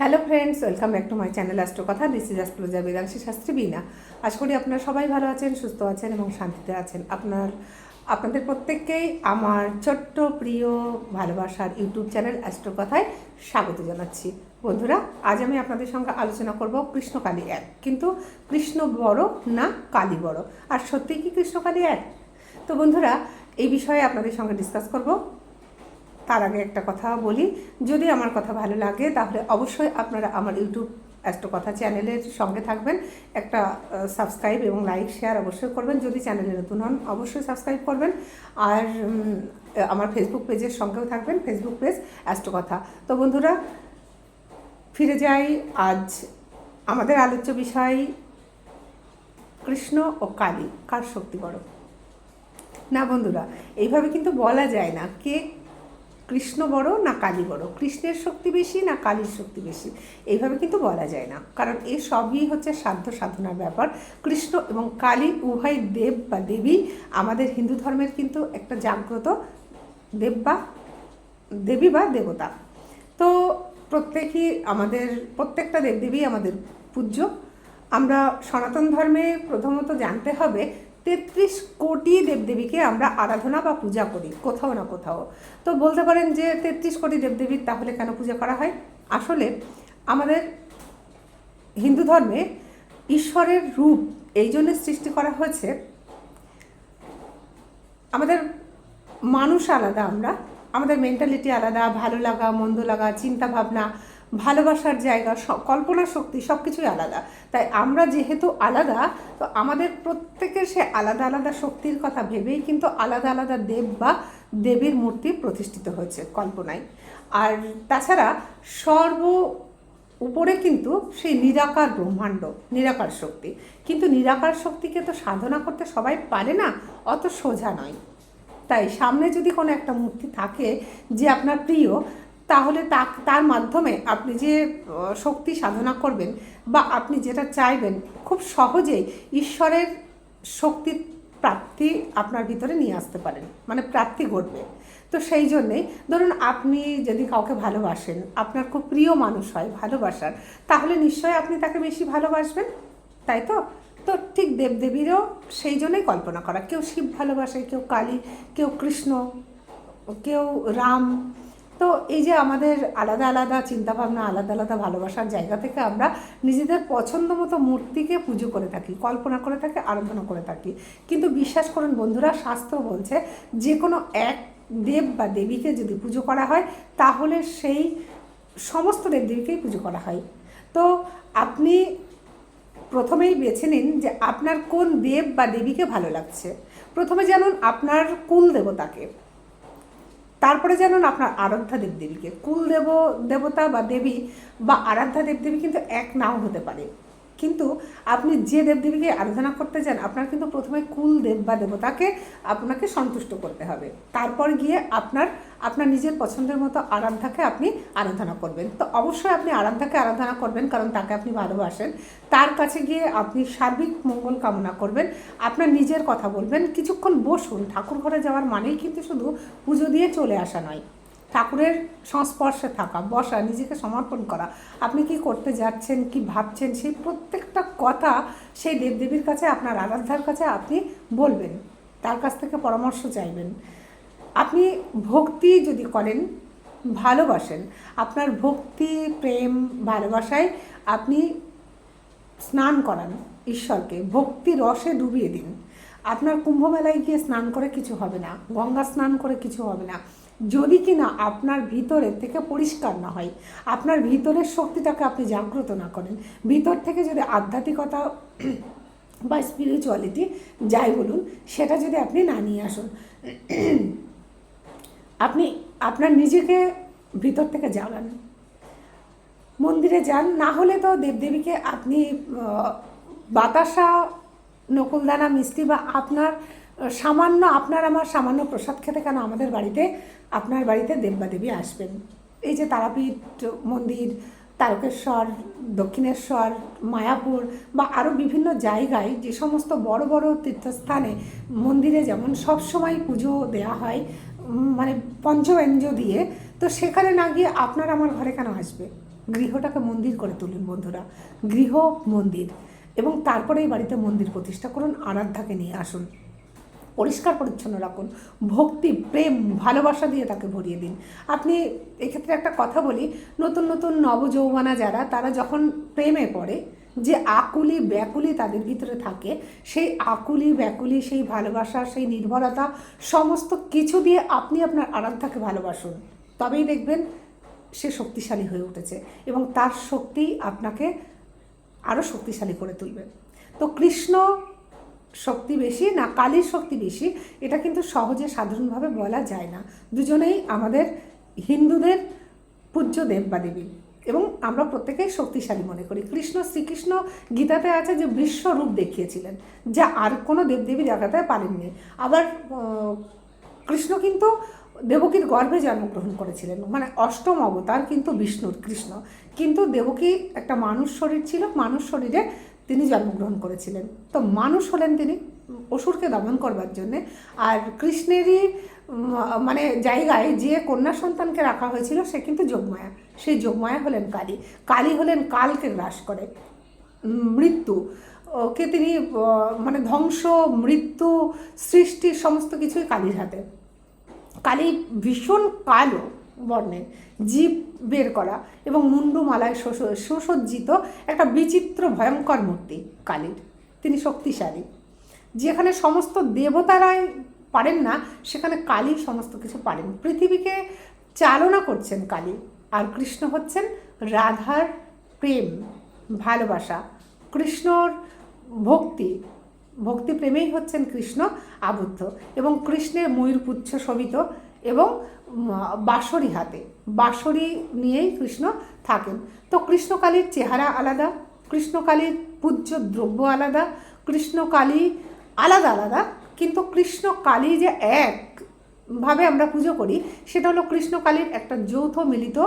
Hello friends welcome back to my channel astro Katha this is astrologer Vedangshi Shastri বিনা আশা করি আপনারা সবাই ভালো আছেন, সুস্থ আছেন এবং শান্তিতে আছেন। আপনার, আপনাদের প্রত্যেককেই আমার ছোট্ট, প্রিয় ভালোবাসার ইউটিউব চ্যানেল অ্যাস্ট্রো কথায় স্বাগত জানাচ্ছি। বন্ধুরা, আজ আমি আপনাদের সঙ্গে আলোচনা করব কৃষ্ণকালী এক। কিন্তু কৃষ্ণ বড় না কালী বড়? আর সত্যিই কি কৃষ্ণকালী এক? তো বন্ধুরা, এই বিষয়ে আপনাদের সঙ্গে ডিসকাস করব। তার আগে একটা কথা বলি। যদি আমার কথা ভালো লাগে, তাহলে অবশ্যই আপনারা আমার ইউটিউব অ্যাস্ট্রো কথা চ্যানেলের সঙ্গে থাকবেন। একটা সাবস্ক্রাইব এবং লাইক শেয়ার অবশ্যই করবেন। যদি চ্যানেলে নতুন হন, অবশ্যই সাবস্ক্রাইব করবেন। আর আমার ফেসবুক পেজের সঙ্গেও থাকবেন ফেসবুক পেজ অ্যাস্ট্রো কথা। তো বন্ধুরা, ফিরে যাই আজ আমাদের আলোচ্য বিষয় কৃষ্ণ ও কালী। কার শক্তি বড়? না বন্ধুরা, এইভাবে কিন্তু বলা যায় না। কে কৃষ্ণ বড় না কালী বড়? কৃষ্ণের শক্তি বেশি না কালীর শক্তি বেশি? এইভাবে কিন্তু বলা যায় না। কারণ এ সবই হচ্ছে সাধ্য সাধনার ব্যাপার। কৃষ্ণ এবং কালী উভয় দেব বা দেবী আমাদের হিন্দু ধর্মের কিন্তু একটা জাগ্রত দেব বা দেবী বা দেবতা। তো প্রত্যেকই আমাদের, প্রত্যেকটা দেবদেবী আমাদের পূজ্য। আমরা সনাতন ধর্মে প্রথমত জানতে হবে তেত্রিশ কোটি দেবদেবীকে আমরা আরাধনা বা পূজা করি, কোথাও না কোথাও। তো বলতে পারেন যে তেত্রিশ কোটি দেবদেবীর তাহলে কেন পূজা করা হয়? আসলে আমাদের হিন্দু ধর্মে ঈশ্বরের রূপ এই জন্য সৃষ্টি করা হয়েছে। আমাদের মানুষ আলাদা আমরা, আমাদের মেন্টালিটি আলাদা, ভালো লাগা, মন্দ লাগা, চিন্তা ভাবনা ভালোবাসার জায়গা কল্পনা শক্তি সব কিছুই আলাদা। তাই আমরা যেহেতু আলাদা, তো আমাদের প্রত্যেকের সে আলাদা আলাদা শক্তির কথা ভেবেই কিন্তু আলাদা আলাদা দেব বা দেবীর মূর্তি প্রতিষ্ঠিত হয়েছে কল্পনায়। আর তাছাড়া সর্ব উপরে কিন্তু সেই নিরাকার ব্রহ্মাণ্ড, নিরাকার শক্তি। কিন্তু নিরাকার শক্তিকে তো সাধনা করতে সবাই পারে না, অত সোজা নয়। তাই সামনে যদি কোনো একটা মূর্তি থাকে যে আপনার প্রিয় তাহলে তার মাধ্যমে আপনি যে শক্তি সাধনা করবেন বা আপনি যেটা চাইবেন, খুব সহজেই ঈশ্বরের শক্তির প্রাপ্তি আপনার ভিতরে নিয়ে আসতে পারেন। মানে প্রাপ্তি ঘটবে। তো সেই জন্যেই ধরুন আপনি যদি কাউকে ভালোবাসেন, আপনার খুব প্রিয় মানুষ হয়, ভালোবাসার, তাহলে নিশ্চয়ই আপনি তাকে বেশি ভালোবাসবেন, তাই তো? তো ঠিক দেবদেবীরও সেই জন্যই কল্পনা করা। কেউ শিব ভালোবাসে, কেউ কালী, কেউ কৃষ্ণ, কেউ রাম তো এই যে আমাদের আলাদা আলাদা চিন্তাভাবনা, আলাদা আলাদা ভালোবাসার জায়গা থেকে আমরা নিজেদের পছন্দ মতো মূর্তিকে পুজো করে থাকি, কল্পনা করে থাকি, আরাধনা করে থাকি। কিন্তু বিশ্বাস করুন বন্ধুরা, শাস্ত্র বলছে যে কোনো এক দেব বা দেবীকে যদি পুজো করা হয়, তাহলে সেই সমস্ত দেবদেবীকেই পুজো করা হয়। তো আপনি প্রথমেই বেছে নিন যে আপনার কোন দেব বা দেবীকে ভালো লাগছে। প্রথমে জানুন আপনার কুল দেবতাকে। তারপরে জানুন আপনার আরাধ্যা দেবদেবীকে। কুল দেব, দেবতা বা দেবী বা আরাধ্যা দেবদেবী কিন্তু এক নাও হতে পারে। কিন্তু আপনি যে দেবদেবীকে আরাধনা করতে যান, আপনার কিন্তু প্রথমে কুল দেব বা দেবতাকে আপনাকে সন্তুষ্ট করতে হবে। তারপর গিয়ে আপনার আপনার নিজের পছন্দের মতো আরাধ্যাকে আপনি আরাধনা করবেন। তো অবশ্যই আপনি আরাধ্যাকে আরাধনা করবেন, কারণ তাকে আপনি ভালোবাসেন। তার কাছে গিয়ে আপনি সার্বিক মঙ্গল কামনা করবেন, আপনার নিজের কথা বলবেন, কিছুক্ষণ বসুন। ঠাকুর ঘরে যাওয়ার মানেই কিন্তু শুধু পুজো দিয়ে চলে আসা নয়। ঠাকুরের সংস্পর্শে থাকা, বসা, নিজেকে সমর্পণ করা। আপনি কি করতে যাচ্ছেন, কি ভাবছেন, সেই প্রত্যেকটা কথা সেই দেবদেবীর কাছে, আপনার আরাধ্যার কাছে আপনি বলবেন। তার কাছ থেকে পরামর্শ চাইবেন। আপনি ভক্তি যদি করেন, ভালোবাসেন, আপনার ভক্তি, প্রেম, ভালোবাসায় আপনি স্নান করান ঈশ্বরকে, ভক্তি রসে ডুবিয়ে দিন। আপনার কুম্ভমেলায় গিয়ে স্নান করে কিছু হবে না, গঙ্গা স্নান করে কিছু হবে না। যদি কিনা আপনার ভিতরে থেকে পরিষ্কার না হয়, আপনার ভিতরের শক্তিটাকে আপনি জাগ্রত না করেন, ভিতর থেকে যদি আধ্যাত্মিকতা বা স্পিরিচুয়ালিটি যাই বলুন, সেটা যদি আপনি না নিয়ে আসুন, আপনি, আপনার নিজেকে ভিতর থেকে জাগান। মন্দিরে যান, না হলে তো দেবদেবীকে আপনি বাতাসা, নকুলদানা, মিষ্টি বা আপনার সামান্য, আপনার আমার সামান্য প্রসাদ খেতে কেন আমাদের বাড়িতে? আপনার বাড়িতে দেব আসবেন। এই যে তারাপীঠ, মন্দির, তারকেশ্বর, দক্ষিণেশ্বর, মায়াপুর বা আরও বিভিন্ন জায়গায় যে সমস্ত বড় বড় তীর্থস্থানে মন্দিরে যেমন সবসময় পুজো দেওয়া হয় মানে পঞ্চব্যঞ্জ দিয়ে, তো সেখানে না গিয়ে আপনার আমার ঘরে কেন আসবে? গৃহটাকে মন্দির করে তুলুন বন্ধুরা। গৃহ, মন্দির এবং তারপরে এই বাড়িতে মন্দির প্রতিষ্ঠা করুন, আরাধ্যাকে নিয়ে আসুন। পরিষ্কার পরিচ্ছন্ন রাখুন। ভক্তি, প্রেম, ভালোবাসা দিয়ে তাকে ভরিয়ে দিন। আপনি এক্ষেত্রে একটা কথা বলি, নতুন নতুন নবযৌবনা যারা, তারা যখন প্রেমে পড়ে, যে আকুলি, ব্যাকুলি তাদের ভিতরে থাকে, সেই আকুলি, ব্যাকুলি, সেই ভালোবাসা, সেই নির্ভরতা, সমস্ত কিছু দিয়ে আপনি আপনার আরাধ্যাকে ভালোবাসুন। তবেই দেখবেন সে শক্তিশালী হয়ে উঠেছে এবং তার শক্তি আপনাকে আরও শক্তিশালী করে তুলবে। তো কৃষ্ণ শক্তি বেশি না কালীর শক্তি বেশি, এটা কিন্তু সহজে সাধারণভাবে বলা যায় না। দুজনেই আমাদের হিন্দুদের পূজ্য দেব বা দেবী এবং আমরা প্রত্যেকেই শক্তিশালী মনে করি। কৃষ্ণ, শ্রীকৃষ্ণ গীতাতে আছে যে বিশ্বরূপ দেখিয়েছিলেন, যা আর কোনো দেবদেবী দেখাতে পারেননি। আবার কৃষ্ণ কিন্তু দেবকীর গর্ভে জন্মগ্রহণ করেছিলেন মানে অষ্টম অবতার কিন্তু বিষ্ণুর কৃষ্ণ। কিন্তু দেবকী একটা মানুষ শরীর ছিল, মানুষ শরীরে তিনি জন্মগ্রহণ করেছিলেন। তো মানুষ হলেন তিনি অসুরকে দমন করবার জন্যে। আর কৃষ্ণেরই মানে জায়গায় যে কন্যা সন্তানকে রাখা হয়েছিল সে কিন্তু যোগমায়া। সেই যোগমায়া হলেন কালী। কালী হলেন কালকে গ্রাস করে। মৃত্যু। ওকে তিনি মানে ধ্বংস, মৃত্যু, সৃষ্টি, সমস্ত কিছুই কালীর হাতে। কালী ভীষণ কালো। বর্ণের জীব বের করা এবং মুন্ডুমালায় সুস- সুসজ্জিত একটা বিচিত্র ভয়ঙ্কর মূর্তি, কালীর। তিনি শক্তিশালী। যেখানে সমস্ত দেবতারাই পারেন না, সেখানে কালী সমস্ত কিছু পারেন। পৃথিবীকে চালনা করছেন কালী, আর কৃষ্ণ হচ্ছেন রাধার প্রেম, ভালোবাসা। কৃষ্ণর ভক্তি ভক্তি প্রেমেই হচ্ছেন কৃষ্ণ আবদ্ধ এবং কৃষ্ণের ময়ূরপুচ্ছ শোভিত এবং বাঁশরি হাতে, বাঁশরি নিয়েই কৃষ্ণ থাকেন। তো কৃষ্ণকালীর চেহারা আলাদা, কৃষ্ণকালীর পূজ্য দ্রব্য আলাদা, কৃষ্ণকালী আলাদা আলাদা, কিন্তু কৃষ্ণকালী যে এক ভাবে আমরা পুজো করি, সেটা হলো কৃষ্ণকালীর একটা যৌথ মিলিত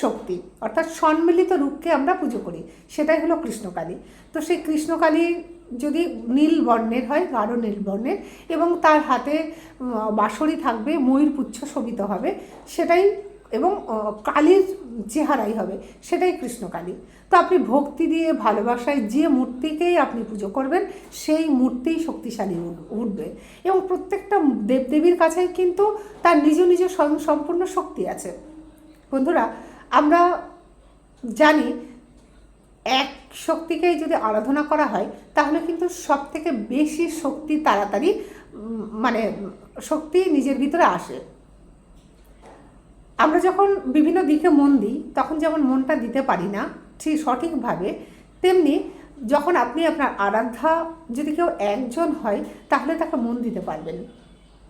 শক্তি, অর্থাৎ সম্মিলিত রূপকে আমরা পুজো করি, সেটাই হলো কৃষ্ণকালী। তো সেই কৃষ্ণকালী যদি নীল বর্ণের হয়, গাঢ় নীল বর্ণের, এবং তার হাতে বাঁশরি থাকবে ময়ূরপুচ্ছ শোভিত হবে, সেটাই, এবং কালীর চেহারাই হবে, সেটাই কৃষ্ণকালী। তো আপনি ভক্তি দিয়ে, ভালোবাসায় যে মূর্তিকেই আপনি পুজো করবেন, সেই মূর্তিই শক্তিশালী উঠবে। এবং প্রত্যেকটা দেবদেবীর কাছেই কিন্তু তার নিজ নিজ স্বয়ং সম্পূর্ণ শক্তি আছে। বন্ধুরা, আমরা জানি এক শক্তিকেই যদি আরাধনা করা হয়, তাহলে কিন্তু সব থেকে বেশি শক্তি তাড়াতাড়ি মানে শক্তি নিজের ভিতরে আসে। আমরা যখন বিভিন্ন দিকে মন দিই, তখন যেমন মনটা দিতে পারি না, ঠিক সঠিকভাবে, তেমনি যখন আপনি আপনার আরাধ্যা যদি কেউ একজন হয়, তাহলে তাকে মন দিতে পারবেন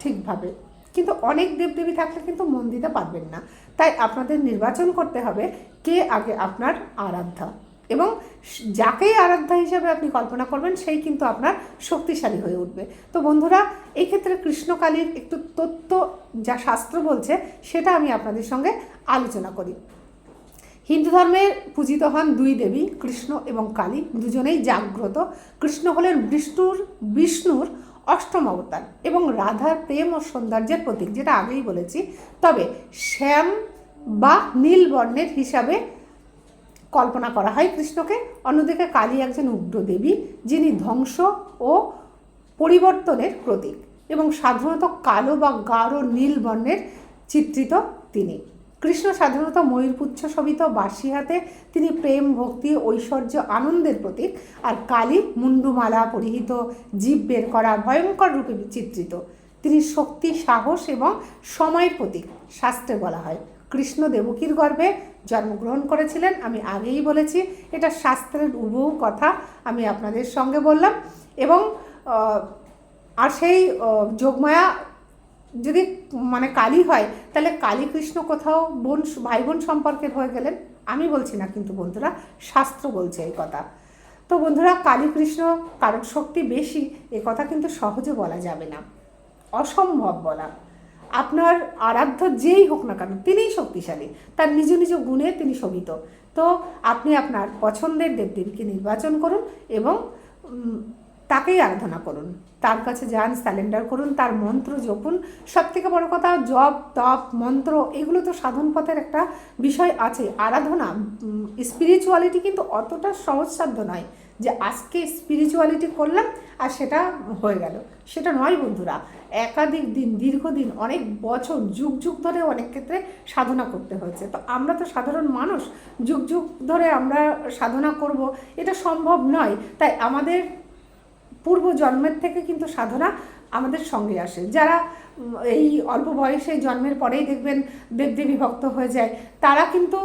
ঠিকভাবে। কিন্তু অনেক দেবদেবী থাকলে কিন্তু মন দিতে পারবেন না। তাই আপনাদের নির্বাচন করতে হবে, কে আগে আপনার আরাধ্যা? এবং যাকেই আরাধ্যা হিসাবে আপনি কল্পনা করবেন, সেই কিন্তু আপনার শক্তিশালী হয়ে উঠবে। তো বন্ধুরা এই ক্ষেত্রে কৃষ্ণকালীর একটু তত্ত্ব যা শাস্ত্র বলছে, সেটা আমি আপনাদের সঙ্গে আলোচনা করি। হিন্দু ধর্মে পূজিত হন দুই দেবী, কৃষ্ণ এবং কালী। দুজনেই জাগ্রত। কৃষ্ণ হলেন বিষ্ণুর বিষ্ণুর অষ্টম অবতার এবং রাধার প্রেম ও সৌন্দর্যের প্রতীক, যেটা আগেই বলেছি। তবে শ্যাম বা নীল বর্ণের হিসাবে কল্পনা করা হয় কৃষ্ণকে। অন্যদিকে কালী একজন উগ্র দেবী, যিনি ধ্বংস ও পরিবর্তনের প্রতীক এবং সাধারণত কালো বা গাঢ় নীল বর্ণের চিত্রিত তিনি। কৃষ্ণ সাধারণত ময়ূরপুচ্ছ শোভিত বাঁশি হাতে তিনি প্রেম, ভক্তি, ঐশ্বর্য, আনন্দের প্রতীক আর কালী মুন্ডুমালা পরিহিত জীব বের করা ভয়ঙ্কর রূপে চিত্রিত। তিনি শক্তি, সাহস এবং সময়ের প্রতীক শাস্ত্রে বলা হয়। কৃষ্ণ দেবকীর গর্ভে জন্মগ্রহণ করেছিলেন। আমি আগেই বলেছি, এটা শাস্ত্রের উবহু কথা, আমি আপনাদের সঙ্গে বললাম। এবং আর সেই যোগমায়া যদি মানে কালী হয়, তাহলে কালী কৃষ্ণ কোথাও বোন ভাই বোন সম্পর্কের হয়ে গেলেন? আমি বলছি না কিন্তু বন্ধুরা, শাস্ত্র বলছে এই কথা। তো বন্ধুরা কালী কৃষ্ণ কারণ শক্তি বেশি, এ কথা কিন্তু সহজে বলা যাবে না। অসম্ভব বলা। আপনার আরাধ্য যেই হোক না কেন, তিনিই শক্তিশালী। তার নিজ নিজ গুণে তিনি শোভিত। তো আপনি আপনার পছন্দের দেবদেবীকে নির্বাচন করুন এবং তাকেই আরাধনা করুন। তার কাছে যান, স্যালেন্ডার করুন, তার মন্ত্র জপুন। সব থেকে বড় কথা, জপ, তপ, মন্ত্র, এগুলো তো সাধন পথের একটা বিষয় আছে। আরাধনা স্পিরিচুয়ালিটি কিন্তু অতটা সহজসাধ্য নয়। যে আজকে স্পিরিচুয়ালিটি করলাম আর সেটা হয়ে গেল। সেটা নয় বন্ধুরা, একাধিক দিন, দীর্ঘদিন, অনেক বছর, যুগ যুগ ধরে অনেক ক্ষেত্রে সাধনা করতে হয়েছে। তো আমরা তো সাধারণ মানুষ, যুগ যুগ ধরে আমরা সাধনা করব, এটা সম্ভব নয়। তাই আমাদের পূর্ব জন্মের থেকে কিন্তু সাধনা আমাদের সঙ্গে আসে। যারা এই অল্প বয়সে জন্মের পরেই দেখবেন দেবদেবী ভক্ত হয়ে যায়, তারা কিন্তু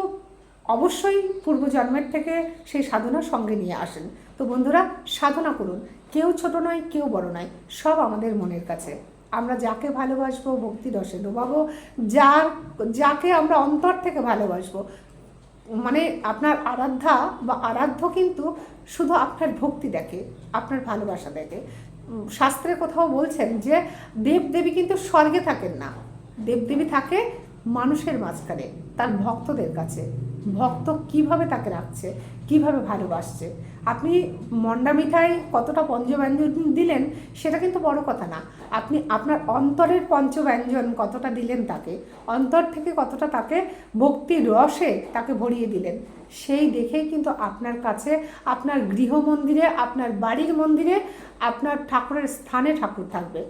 অবশ্যই পূর্ব জন্মের থেকে সেই সাধনা সঙ্গে নিয়ে আসেন। তো বন্ধুরা, সাধনা করুন। কেউ ছোট নয়, কেউ বড় নয়, সব আমাদের মনের কাছে। আমরা যাকে ভালোবাসবো, ভক্তি রসে ডোবাবো। যার, যাকে আমরা অন্তর থেকে ভালোবাসবো। মানে আপনার আরাধ্যা বা আরাধ্য কিন্তু শুধু আপনার ভক্তি দেখে, আপনার ভালোবাসা দেখে। শাস্ত্রে কোথাও বলছেন যে, দেবদেবী কিন্তু স্বর্গে থাকেন না। দেবদেবী থাকে মানুষের মাঝখানে, তার ভক্তদের কাছে। ভক্ত কীভাবে তাকে রাখছে, কীভাবে ভালোবাসছে? আপনি মন্ডা মিঠাই কতটা পঞ্চব্যঞ্জন দিলেন, সেটা কিন্তু বড় কথা না। আপনি আপনার অন্তরের পঞ্চব্যঞ্জন কতটা দিলেন তাকে, অন্তর থেকে কতটা তাকে ভক্তির রসে তাকে ভরিয়ে দিলেন, সেই দেখেই কিন্তু আপনার কাছে, আপনার গৃহ মন্দিরে, আপনার বাড়ির মন্দিরে, আপনার ঠাকুরের স্থানে ঠাকুর থাকবে।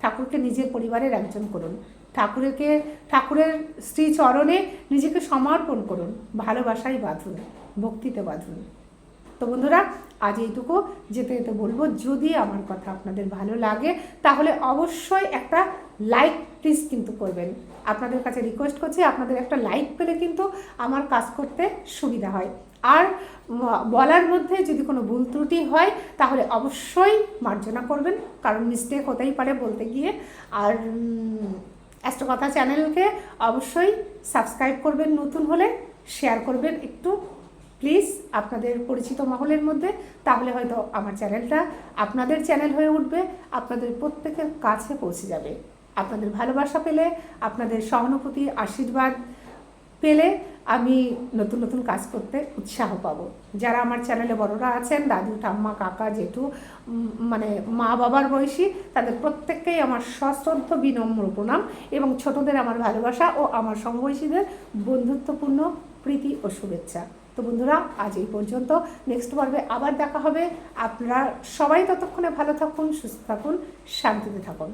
ঠাকুরকে নিজের পরিবারের একজন করুন। ঠাকুরকে, ঠাকুরের শ্রী চরণে নিজেকে সমর্পণ করুন ভালোবাসাই বাঁধুন, ভক্তিতে বাঁধুন। তো বন্ধুরা, আজ এইটুকু। যেতে যেতে বলব, যদি আমার কথা আপনাদের ভালো লাগে, তাহলে অবশ্যই একটা লাইক প্লিজ কিন্তু করবেন। আপনাদের কাছে রিকোয়েস্ট করছি, আপনাদের একটা লাইক পেলে কিন্তু আমার কাজ করতে সুবিধা হয়। আর বলার মধ্যে যদি কোনো ভুল ত্রুটি হয়, তাহলে অবশ্যই মার্জনা করবেন, কারণ মিস্টেক হতেই পারে বলতে গিয়ে। আর অ্যাস্ট্রোকথা চ্যানেলকে অবশ্যই সাবস্ক্রাইব করবেন, নতুন হলে শেয়ার করবেন একটু। প্লিজ, আপনাদের পরিচিত মহলের মধ্যে, তাহলে হয়তো আমার চ্যানেলটা আপনাদের চ্যানেল হয়ে উঠবে, আপনাদের প্রত্যেকের কাছে পৌঁছে যাবে। আপনাদের ভালোবাসা পেলে, আপনাদের সহানুভূতি, আশীর্বাদ পেলে আমি নতুন নতুন কাজ করতে উৎসাহ পাবো। যারা আমার চ্যানেলে বড়রা আছেন, দাদু, ঠাম্মা, কাকা, জেঠু মানে মা বাবার বয়সী, তাদের প্রত্যেককেই আমার সশ্রদ্ধ বিনম্র প্রণাম এবং ছোটদের আমার ভালোবাসা ও আমার সমবয়সীদের বন্ধুত্বপূর্ণ প্রীতি ও শুভেচ্ছা। তো বন্ধুরা, আজ এই পর্যন্ত। নেক্সট পর্বে আবার দেখা হবে। আপনারা সবাই ততক্ষণে ভালো থাকুন, সুস্থ থাকুন, শান্তিতে থাকুন।